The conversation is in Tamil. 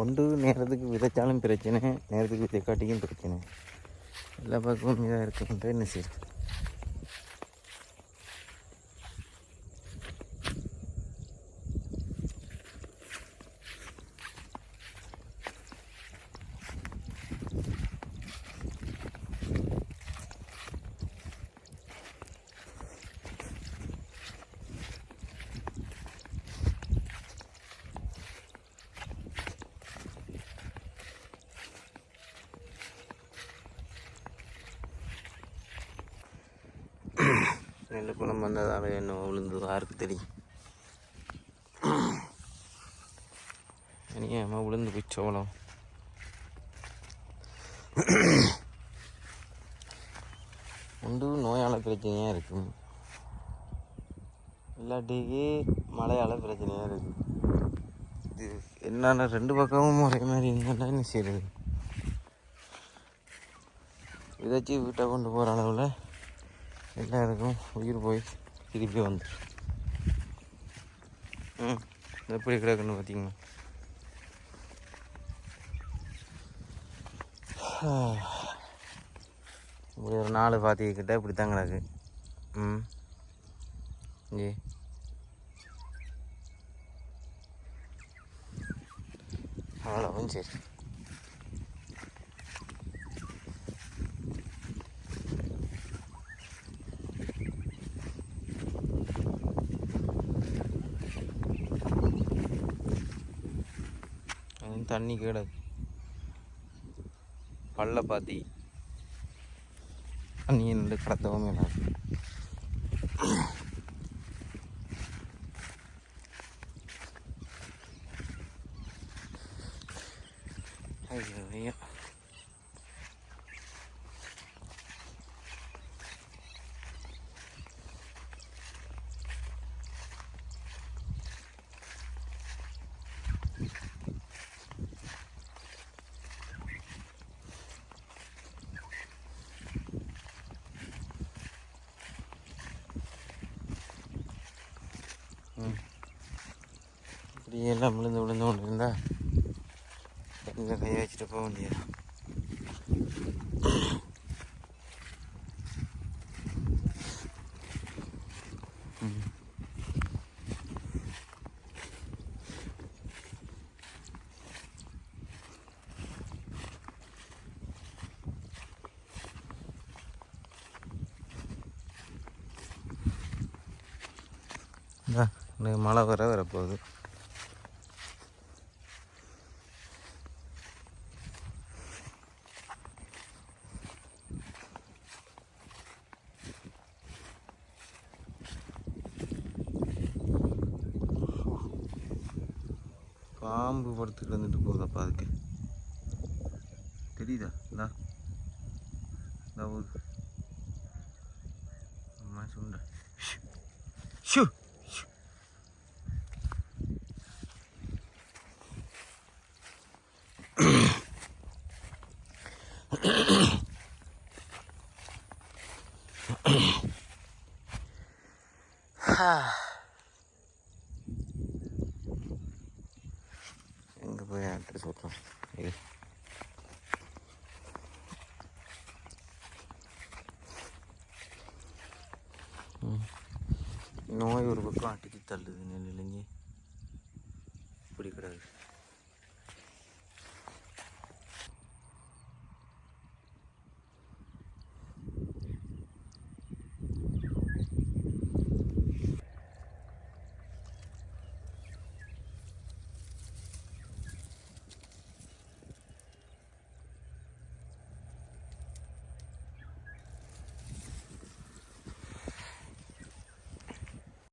ஒன்று நேரத்துக்கு விதைச்சாலும் பிரச்சனை நேரத்துக்கு விதை காட்டியும் பிரச்சனை. எல்லா பக்கமும் இதாக இருக்குன்ட்டு என்ன செய்யுது நெல் குணம் வந்ததால் என்ன விழுந்தது யாருக்கு தெரியும். அநியாயமாக விழுந்து போய் சோளம். உண்டு நோயால் பிரச்சனையாக இருக்கும் இல்லாட்டிக்கு மழையால் பிரச்சனையாக இருக்குது இது என்னென்ன ரெண்டு பக்கமும் ஒரே மாதிரி இருந்தால் என்ன செய்யுது விதைச்சி வீட்டை கொண்டு போகிற அளவில் எல்லாருக்கும் உயிர் போய் திருப்பி வந்துடும் ம் எப்படி கிடக்குன்னு பார்த்தீங்கன்னா. இப்படி ஒரு நாலு பாத்திக்கிட்ட இப்படி தான் கிடக்கு. ம் ஜி அவ்வளோவும் சரி. தண்ணி கிடக்கு பள்ள பாத்தி தண்ணியை நின்று கடத்தவும் இல்லை ஐயோ ஐயோ. இப்படியே எல்லாம் விழுந்து விழுந்து கொண்டு இருந்தா இங்கே கையை வச்சுட்டு போக முடியாது. மழை வர வரப்போகுது பாம்பு படுத்துட்டு வந்துட்டு போகுதப்பா அதுக்கு தெரியுதா இந்தா இந்தா போகுது அம்மா சுண்ட ஷூ ஷூ. போய் அட்ரஸ் சொல்கிறோம் இது நோய் ஒரு பக்கம் அடித்து தள்ளுது நெல் இப்படி கிடையாது